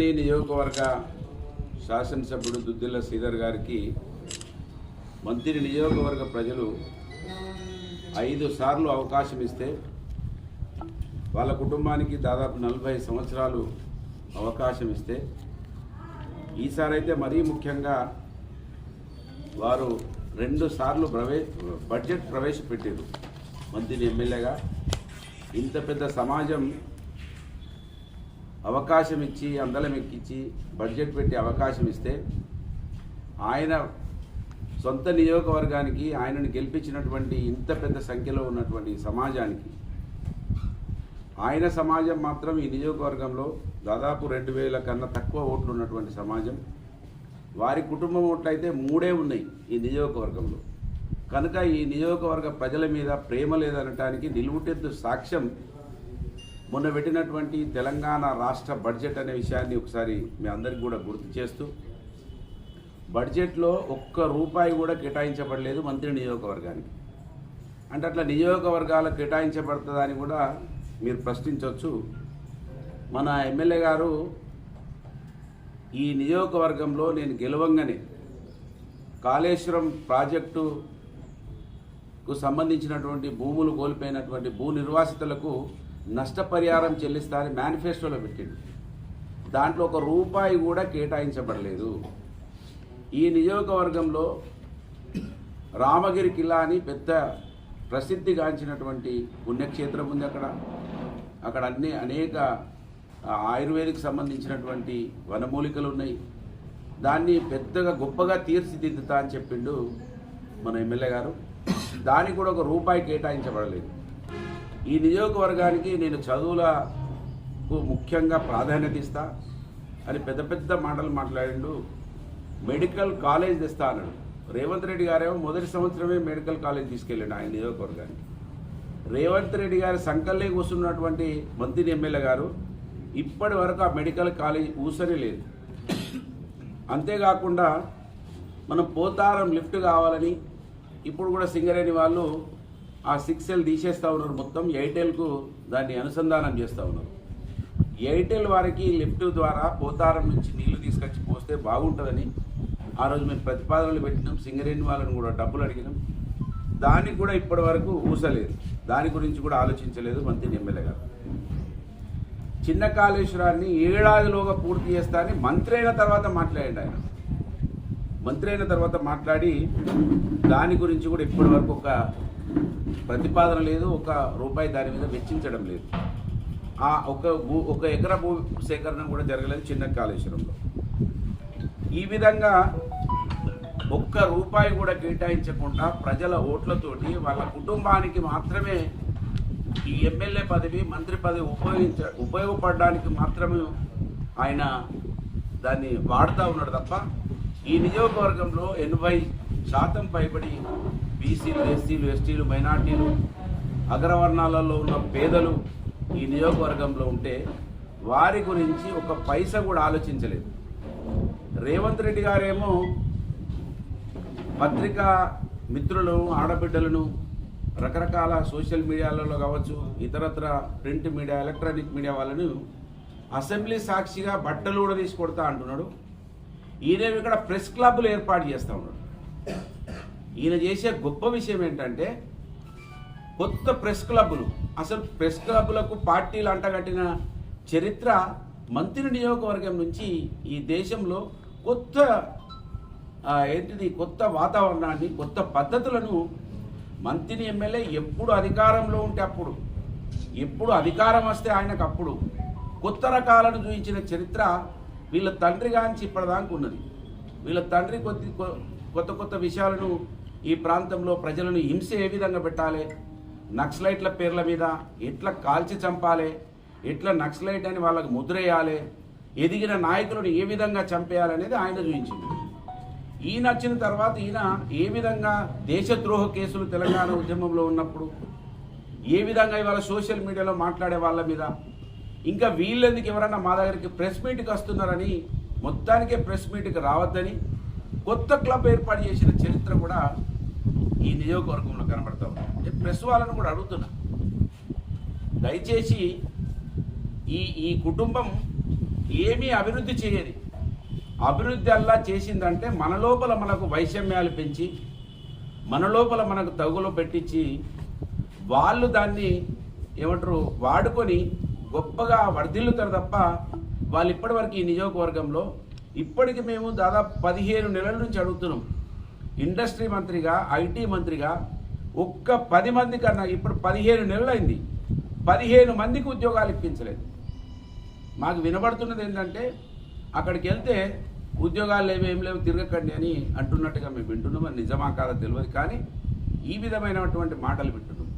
మంథని నియోజకవర్గ శాసనసభ్యుడు దుద్దిల్ల శ్రీధర్ గారికి మంత్రి నియోజకవర్గ ప్రజలు ఐదు సార్లు అవకాశం ఇస్తే వాళ్ళ కుటుంబానికి దాదాపు నలభై సంవత్సరాలు అవకాశం ఇస్తే ఈసారి అయితే మరీ ముఖ్యంగా వారు రెండు సార్లు ప్రవే బడ్జెట్ ప్రవేశపెట్టారు మంత్రిని ఎమ్మెల్యేగా. ఇంత పెద్ద సమాజం అవకాశం ఇచ్చి అందలం ఎక్కించి బడ్జెట్ పెట్టి అవకాశం ఇస్తే ఆయన సొంత నియోజకవర్గానికి ఆయనను గెలిపించినటువంటి ఇంత పెద్ద సంఖ్యలో ఉన్నటువంటి సమాజానికి ఆయన సమాజం మాత్రం ఈ నియోజకవర్గంలో దాదాపు రెండు వేల కన్నా తక్కువ ఓట్లు ఉన్నటువంటి సమాజం. వారి కుటుంబం ఓట్లు అయితే మూడే ఉన్నాయి ఈ నియోజకవర్గంలో. కనుక ఈ నియోజకవర్గ ప్రజల మీద ప్రేమ లేదనటానికి నిలువుటెత్తు సాక్ష్యం మొన్న పెట్టినటువంటి తెలంగాణ రాష్ట్ర బడ్జెట్ అనే విషయాన్ని ఒకసారి మీ అందరికి కూడా గుర్తు చేస్తూ బడ్జెట్లో ఒక్క రూపాయి కూడా కేటాయించబడలేదు మంత్రి నియోజకవర్గానికి. అంటే అట్లా నియోజకవర్గాలకు కేటాయించబడుతుందని కూడా మీరు ప్రశ్నించవచ్చు మన ఎమ్మెల్యే గారు ఈ నియోజకవర్గంలో నేను గెలవంగానే కాళేశ్వరం ప్రాజెక్టుకు సంబంధించినటువంటి భూములు కోల్పోయినటువంటి భూ నిర్వాసితులకు నష్టపరిహారం చెల్లిస్తారని మేనిఫెస్టోలో పెట్టిండు. దాంట్లో ఒక రూపాయి కూడా కేటాయించబడలేదు. ఈ నియోజకవర్గంలో రామగిరి కిలా అని పెద్ద ప్రసిద్ధిగాంచినటువంటి పుణ్యక్షేత్రం ఉంది అక్కడ. అక్కడ అన్ని అనేక ఆయుర్వేదిక్ సంబంధించినటువంటి వనమూలికలు ఉన్నాయి. దాన్ని పెద్దగా గొప్పగా తీర్చిదిద్దుతా అని చెప్పిండు మన ఎమ్మెల్యే గారు. దానికి కూడా ఒక రూపాయి కేటాయించబడలేదు. ఈ నియోజకవర్గానికి నేను చదువులకు ముఖ్యంగా ప్రాధాన్యత ఇస్తా అని పెద్ద పెద్ద మాటలు మాట్లాడిండు. మెడికల్ కాలేజ్ తెస్తా అన్నాడు. రేవంత్ రెడ్డి గారేమో మొదటి సంవత్సరమే మెడికల్ కాలేజ్ తీసుకెళ్ళాడు ఆయన నియోజకవర్గానికి. రేవంత్ రెడ్డి గారి సంకల్లే కూర్చున్నటువంటి మంత్రి ఎమ్మెల్యే గారు ఇప్పటి వరకు ఆ మెడికల్ కాలేజ్ ఊసనే లేదు. అంతేకాకుండా మనం పోతారం లిఫ్ట్ కావాలని ఇప్పుడు కూడా సింగరేణి వాళ్ళు ఆ సిక్స్ ఎల్ తీసేస్తూ ఉన్నారు మొత్తం ఎయిర్టెల్కు దాన్ని అనుసంధానం చేస్తూ ఉన్నారు. ఎయిర్టెల్ వారికి లిఫ్ట్ ద్వారా పోతారం నుంచి నీళ్ళు తీసుకొచ్చి పోస్తే బాగుంటుందని ఆ రోజు మేము ప్రతిపాదనలు పెట్టినాం సింగరేణి వాళ్ళని కూడా డబ్బులు అడిగినాం. దానికి కూడా ఇప్పటి వరకు ఊసలేదు. దాని గురించి కూడా ఆలోచించలేదు మంత్రి ఎమ్మెల్యే గారు. చిన్న కాళేశ్వరాన్ని ఏడాదిలోగా పూర్తి చేస్తా అని మంత్రి అయిన తర్వాత మాట్లాడండి ఆయన. మంత్రి అయిన తర్వాత మాట్లాడి దాని గురించి కూడా ఇప్పటి వరకు ఒక ప్రతిపాదన లేదు ఒక రూపాయి దాని మీద వెచ్చించడం లేదు. ఆ ఒక భూ ఒక ఎకరా భూ సేకరణ కూడా జరగలేదు చిన్న కాళేశ్వరంలో. ఈ విధంగా ఒక్క రూపాయి కూడా కేటాయించకుండా ప్రజల ఓట్లతోటి వాళ్ళ కుటుంబానికి మాత్రమే ఈ ఎమ్మెల్యే పదవి మంత్రి పదవి ఉపయోగించ ఉపయోగపడడానికి మాత్రమే ఆయన దాన్ని వాడుతూ ఉన్నాడు తప్ప ఈ నియోజకవర్గంలో ఎనభై శాతం పైబడి బీసీలు ఎస్సీలు ఎస్టీలు మైనార్టీలు అగ్రవర్ణాలలో ఉన్న పేదలు ఈ నియోజకవర్గంలో ఉంటే వారి గురించి ఒక పైస కూడా ఆలోచించలేదు. రేవంత్ రెడ్డి గారేమో పత్రికా మిత్రులను ఆడబిడ్డలను రకరకాల సోషల్ మీడియాలలో కావచ్చు ఇతరత్ర ప్రింట్ మీడియా ఎలక్ట్రానిక్ మీడియా వాళ్ళను అసెంబ్లీ సాక్షిగా బట్టలు కూడా తీసి కొడతా అంటున్నాడు. ఈయన ఇక్కడ ప్రెస్ క్లబ్లు ఏర్పాటు చేస్తూ ఉన్నాడు. ఈయన చేసే గొప్ప విషయం ఏంటంటే కొత్త ప్రెస్ క్లబ్లు అసలు ప్రెస్ క్లబ్లకు పార్టీలు అంటగట్టిన చరిత్ర మంత్రి నియోజకవర్గం నుంచి ఈ దేశంలో కొత్త ఏంటిది కొత్త వాతావరణాన్ని కొత్త పద్ధతులను మంత్రిని ఎమ్మెల్యే ఎప్పుడు అధికారంలో ఉంటే అప్పుడు ఎప్పుడు అధికారం వస్తే ఆయనకు అప్పుడు కొత్త రకాలను చూపించిన చరిత్ర వీళ్ళ తండ్రి గాంచి ఇప్పటిదాకా ఉన్నది. వీళ్ళ తండ్రి కొద్ది కొ- కొత్త కొత్త విషయాలను ఈ ప్రాంతంలో ప్రజలను హింస ఏ విధంగా పెట్టాలి? నక్సలైట్ల పేర్ల మీద ఎట్లా కాల్చి చంపాలి? ఎట్లా నక్సలైట్ అని వాళ్ళకు ముద్రేయాలి? ఎదిగిన నాయకులను ఏ విధంగా చంపేయాలనేది ఆయన చూపించింది. ఈయన వచ్చిన తర్వాత ఈయన ఏ విధంగా దేశద్రోహ కేసులు తెలంగాణ ఉద్యమంలో ఉన్నప్పుడు ఏ విధంగా ఇవాళ సోషల్ మీడియాలో మాట్లాడే వాళ్ళ మీద ఇంకా వీళ్ళెందుకు ఎవరన్నా మా దగ్గరికి ప్రెస్ మీట్కి వస్తున్నారని మొత్తానికే ప్రెస్ మీట్కి రావద్దని కొత్త క్లబ్ ఏర్పాటు చేసిన చరిత్ర కూడా ఈ నియోజకవర్గంలో కనబడతా నేను ప్రెస్ వాళ్ళని కూడా అడుగుతున్నా. దయచేసి ఈ ఈ కుటుంబం ఏమీ అభివృద్ధి చేయదు అభివృద్ధి అల్లా చేసిందంటే మన లోపల మనకు వైషమ్యాలు పెంచి మన లోపల మనకు తగులు పెట్టించి వాళ్ళు దాన్ని ఏమంటారు వాడుకొని గొప్పగా వర్ధిల్లుతారు తప్ప వాళ్ళు ఇప్పటివరకు ఈ నియోజకవర్గంలో ఇప్పటికి మేము దాదాపు పదిహేను నెలల నుంచి అడుగుతున్నాం. ఇండస్ట్రీ మంత్రిగా ఐటీ మంత్రిగా ఒక్క పది మంది కన్నా ఇప్పుడు పదిహేను నెలలైంది. పదిహేను మందికి ఉద్యోగాలు ఇప్పించలేదు. మాకు వినబడుతున్నది ఏంటంటే అక్కడికి వెళ్తే ఉద్యోగాలు లేవు ఏం లేవు తిరగకండి అని అంటున్నట్టుగా మేము వింటున్నాం. అది నిజమా కాదో తెలియదు కానీ ఈ విధమైనటువంటి మాటలు వింటున్నాం.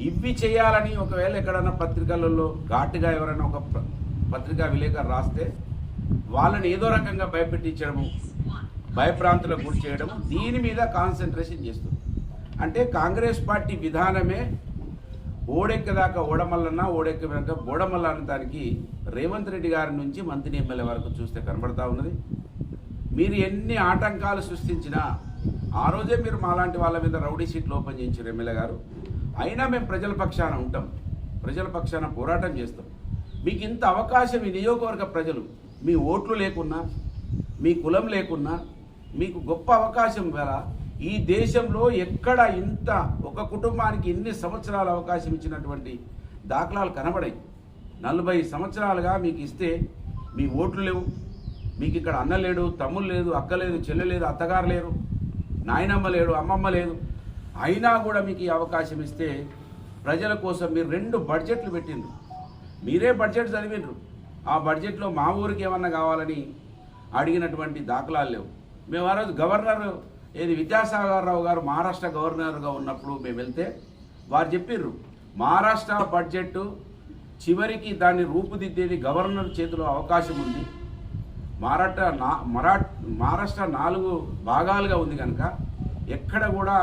ఇవి చేయాలని ఒకవేళ ఎక్కడన్నా పత్రికలలో ఘాటుగా ఎవరైనా ఒక ప- పత్రికా విలేకరు రాస్తే వాళ్ళని ఏదో రకంగా భయపెట్టించడము భయప్రాంతులకు గురి చేయడం దీని మీద కాన్సన్ట్రేషన్ చేస్తుంది. అంటే కాంగ్రెస్ పార్టీ విధానమే ఓడెక్కదాకా ఓడమల్లన్న ఓడెక్క బోడమల్ల అనడానికి రేవంత్ రెడ్డి గారి నుంచి మంత్రి ఎమ్మెల్యే వరకు చూస్తే కనబడతా ఉన్నది. మీరు ఎన్ని ఆటంకాలు సృష్టించినా ఆ రోజే మీరు మాలాంటి వాళ్ళ మీద రౌడీ సీట్లు ఓపెన్ చేయించారు ఎమ్మెల్యే గారు. అయినా మేము ప్రజల పక్షాన ఉంటాం. ప్రజల పక్షాన పోరాటం చేస్తాం. మీకు ఇంత అవకాశం ఈ నియోజకవర్గ ప్రజలు. మీ ఓట్లు లేకున్నా మీ కులం లేకున్నా మీకు గొప్ప అవకాశం కదా ఈ దేశంలో ఎక్కడ ఇంత ఒక కుటుంబానికి ఎన్ని సంవత్సరాల అవకాశం ఇచ్చినటువంటి దాఖలాలు కనబడాయి. నలభై సంవత్సరాలుగా మీకు ఇస్తే మీ ఓట్లు లేవు. మీకు ఇక్కడ అన్న లేడు తమ్ముడు లేదు అక్క లేదు చెల్లె లేదు అత్తగారు లేరు నాయనమ్మ లేడు అమ్మమ్మ లేదు. అయినా కూడా మీకు ఈ అవకాశం ఇస్తే ప్రజల కోసం మీరు రెండు బడ్జెట్లు పెట్టిండ్రు. మీరే బడ్జెట్ చదివిండ్రు. ఆ బడ్జెట్లో మా ఊరికి ఏమన్నా కావాలని అడిగినటువంటి దాఖలాలు లేవు. మేము ఆ రోజు గవర్నర్ ఏది విద్యాసాగర్ రావు గారు మహారాష్ట్ర గవర్నర్గా ఉన్నప్పుడు మేము వెళ్తే వారు చెప్పిర్రు మహారాష్ట్ర బడ్జెట్ చివరికి దాన్ని రూపుదిద్దేది గవర్నర్ చేతిలో అవకాశం ఉంది. మరాఠా నా మరా మహారాష్ట్ర నాలుగు భాగాలుగా ఉంది కనుక ఎక్కడ కూడా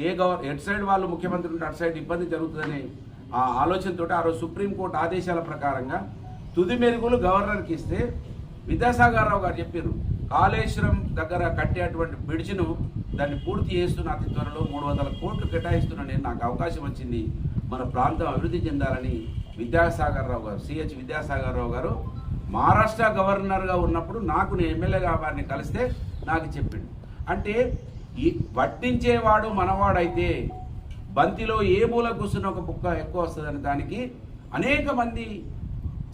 ఏ గవర్ ఎటు సైడ్ వాళ్ళు ముఖ్యమంత్రి ఉంటే అటు సైడ్ ఇబ్బంది జరుగుతుందని ఆ ఆలోచనతో ఆ రోజు సుప్రీంకోర్టు ఆదేశాల ప్రకారంగా తుది మెరుగులు గవర్నర్కి ఇస్తే విద్యాసాగర్ రావు గారు చెప్పారు కాళేశ్వరం దగ్గర కట్టేటువంటి బ్రిడ్జ్ను దాన్ని పూర్తి చేస్తున్న అతి త్వరలో మూడు వందల కోట్లు కేటాయిస్తున్న నేను నాకు అవకాశం వచ్చింది. మన ప్రాంతం అభివృద్ధి చెందాలని విద్యాసాగర్ రావు గారు సిహెచ్ విద్యాసాగర్ రావు గారు మహారాష్ట్ర గవర్నర్గా ఉన్నప్పుడు నాకు నేను ఎమ్మెల్యేగా వారిని కలిస్తే నాకు చెప్పిండు. అంటే ఈ వడ్డించేవాడు మనవాడైతే బంతిలో ఏ మూల కూర్చున్న ఒక కుక్క ఎక్కువ వస్తుందని దానికి అనేక మంది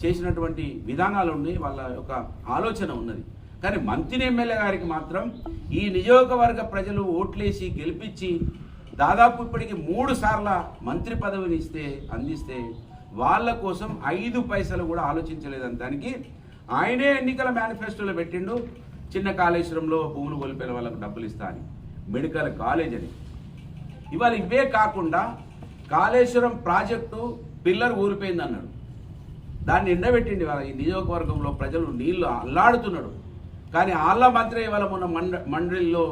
చేసినటువంటి విధానాలు ఉన్నాయి. వాళ్ళ యొక్క ఆలోచన ఉన్నది. కానీ మంత్రి ఎమ్మెల్యే గారికి మాత్రం ఈ నియోజకవర్గ ప్రజలు ఓట్లేసి గెలిపించి దాదాపు ఇప్పటికి మూడు సార్ల మంత్రి పదవిని ఇస్తే అందిస్తే వాళ్ళ కోసం ఐదు పైసలు కూడా ఆలోచించలేదని దానికి ఆయనే ఎన్నికల మేనిఫెస్టోలో పెట్టిండు. చిన్న కాళేశ్వరంలో భూములు కోల్పోయిన వాళ్ళకు డబ్బులు ఇస్తా అని. మెడికల్ కాలేజ్ అని. ఇవాళ ఇవే కాకుండా కాళేశ్వరం ప్రాజెక్టు పిల్లర్ ఊరిపోయింది అన్నాడు దాన్ని ఎండబెట్టిండి వాళ్ళ ఈ నియోజకవర్గంలో ప్రజలు నీళ్ళు అల్లాడుతున్నాడు. కానీ ఆళ్ళ మంత్రి ఇవాళ మొన్న మండ మండలిలో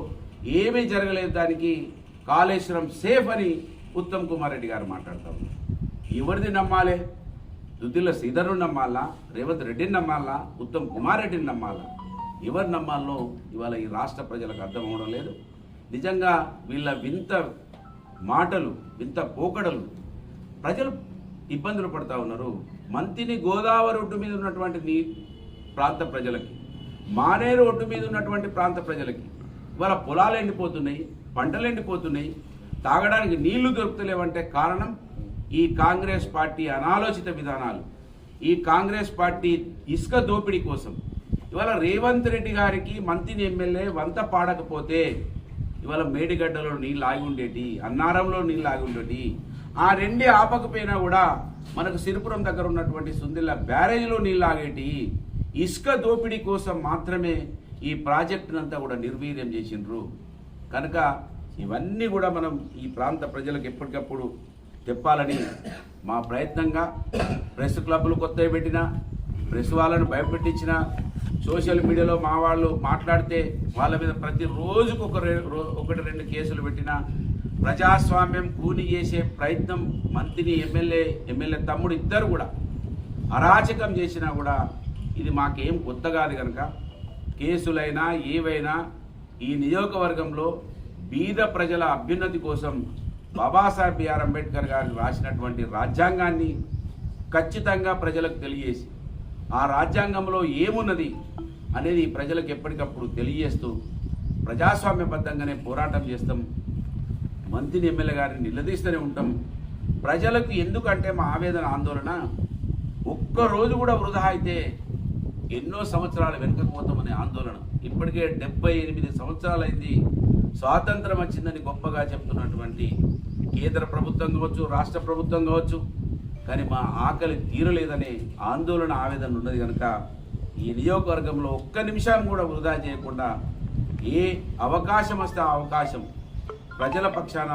ఏమీ జరగలేదు దానికి కాళేశ్వరం సేఫ్ అని ఉత్తమ్ కుమార్ రెడ్డి గారు మాట్లాడతాం ఎవరిది నమ్మాలి? దుద్దిల శ్రీధరుని నమ్మాలా? రేవంత్ రెడ్డిని నమ్మాలా? ఉత్తమ్ కుమార్ రెడ్డిని నమ్మాలా? ఎవరు నమ్మాలో ఇవాళ ఈ రాష్ట్ర ప్రజలకు అర్థం అవడం లేదు. నిజంగా వీళ్ళ వింత మాటలు వింత పోకడలు ప్రజలు ఇబ్బందులు పడతా ఉన్నారు. మంతిని గోదావరి ఒడ్డు మీద ఉన్నటువంటి నీ ప్రాంత ప్రజలకి. మానేరు ఒడ్డు మీద ఉన్నటువంటి ప్రాంత ప్రజలకి ఇవాళ పొలాలు ఎండిపోతున్నాయి పంటలు ఎండిపోతున్నాయి తాగడానికి నీళ్ళు దొరుకుతలేవంటే కారణం ఈ కాంగ్రెస్ పార్టీ అనాలోచిత విధానాలు. ఈ కాంగ్రెస్ పార్టీ ఇసుక దోపిడీ కోసం. ఇవాళ రేవంత్ రెడ్డి గారికి మంత్రిని ఎమ్మెల్యే వంత పాడకపోతే ఇవాళ మేడిగడ్డలో నీళ్ళు ఆగి ఉండేటి అన్నారంలో నీళ్ళు ఆగి ఉండేటి ఆ రెండే ఆపకపోయినా కూడా మనకు సిరిపురం దగ్గర ఉన్నటువంటి సుందిల్ల బ్యారేజ్లో నీళ్ళు ఆగేటి ఇసుక దోపిడీ కోసం మాత్రమే ఈ ప్రాజెక్టునంతా కూడా నిర్వీర్యం చేసిండ్రు. కనుక ఇవన్నీ కూడా మనం ఈ ప్రాంత ప్రజలకు ఎప్పటికప్పుడు చెప్పాలని మా ప్రయత్నంగా ప్రెస్ క్లబ్లు కొత్తవి పెట్టినా ప్రెస్ వాళ్ళను భయపెట్టించిన సోషల్ మీడియాలో మా వాళ్ళు మాట్లాడితే వాళ్ళ మీద ప్రతి రోజుకు ఒక ఒకటి రెండు కేసులు పెట్టినా ప్రజాస్వామ్యం కూని చేసే ప్రయత్నం మంత్రిని ఎమ్మెల్యే ఎమ్మెల్యే తమ్ముడు ఇద్దరు కూడా అరాచకం చేసినా కూడా ఇది మాకేం కొత్త కాదు కనుక కేసులైనా ఏవైనా ఈ నియోజకవర్గంలో బీద ప్రజల అభ్యున్నతి కోసం బాబాసాహెబ్ బిఆర్ అంబేద్కర్ గారు రాసినటువంటి రాజ్యాంగాన్ని ఖచ్చితంగా ప్రజలకు తెలియజేసి ఆ రాజ్యాంగంలో ఏమున్నది అనేది ప్రజలకు ఎప్పటికప్పుడు తెలియజేస్తూ ప్రజాస్వామ్యబద్ధంగానే పోరాటం చేస్తాం. మంత్రిని ఎమ్మెల్యే గారిని నిలదీస్తూనే ఉంటాం. ప్రజలకు ఎందుకంటే మా ఆవేదన ఆందోళన? ఒక్క రోజు కూడా వృధా అయితే ఎన్నో సంవత్సరాలు వెనుకపోతామనే ఆందోళన. ఇప్పటికే డెబ్బై ఎనిమిది సంవత్సరాలైంది స్వాతంత్రం వచ్చిందని గొప్పగా చెప్తున్నటువంటి కేంద్ర ప్రభుత్వం కావచ్చు రాష్ట్ర ప్రభుత్వం కావచ్చు. కానీ మా ఆకలి తీరలేదనే ఆందోళన ఆవేదన ఉన్నది కనుక ఈ నియోజకవర్గంలో ఒక్క నిమిషం కూడా వృధా చేయకుండా ఏ అవకాశం వస్తే ఆ అవకాశం ప్రజల పక్షాన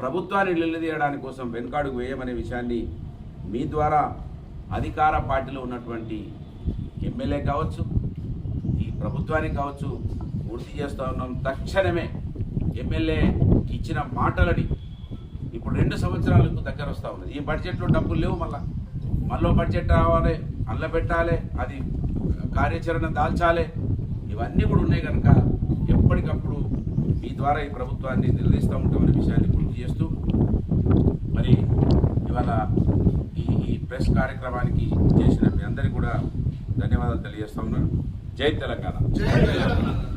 ప్రభుత్వాన్ని నిలదీయడానికి కోసం వెనుకాడుకు వేయమనే విషయాన్ని మీ ద్వారా అధికార పార్టీలో ఉన్నటువంటి ఎమ్మెల్యే కావచ్చు ఈ ప్రభుత్వానికి కావచ్చు పూర్తి చేస్తూ ఉన్నాం. తక్షణమే ఎమ్మెల్యే ఇచ్చిన మాటలని ఇప్పుడు రెండు సంవత్సరాలకు దగ్గర వస్తూ ఉన్నది. ఈ బడ్జెట్లో డబ్బులు లేవు మళ్ళా. మళ్ళీ బడ్జెట్ రావాలి అల్ల పెట్టాలి అది కార్యాచరణ దాల్చాలి. ఇవన్నీ కూడా ఉన్నాయి కనుక ఎప్పటికప్పుడు మీ ద్వారా ఈ ప్రభుత్వాన్ని నిలదీస్తూ ఉంటామనే విషయాన్ని గుర్తు చేస్తూ మరి ఇవాళ ఈ ఈ ప్రెస్ కార్యక్రమానికి చేసిన మీ అందరికీ కూడా ధన్యవాదాలు తెలియజేస్తా ఉన్నాను. జై తెలంగాణ.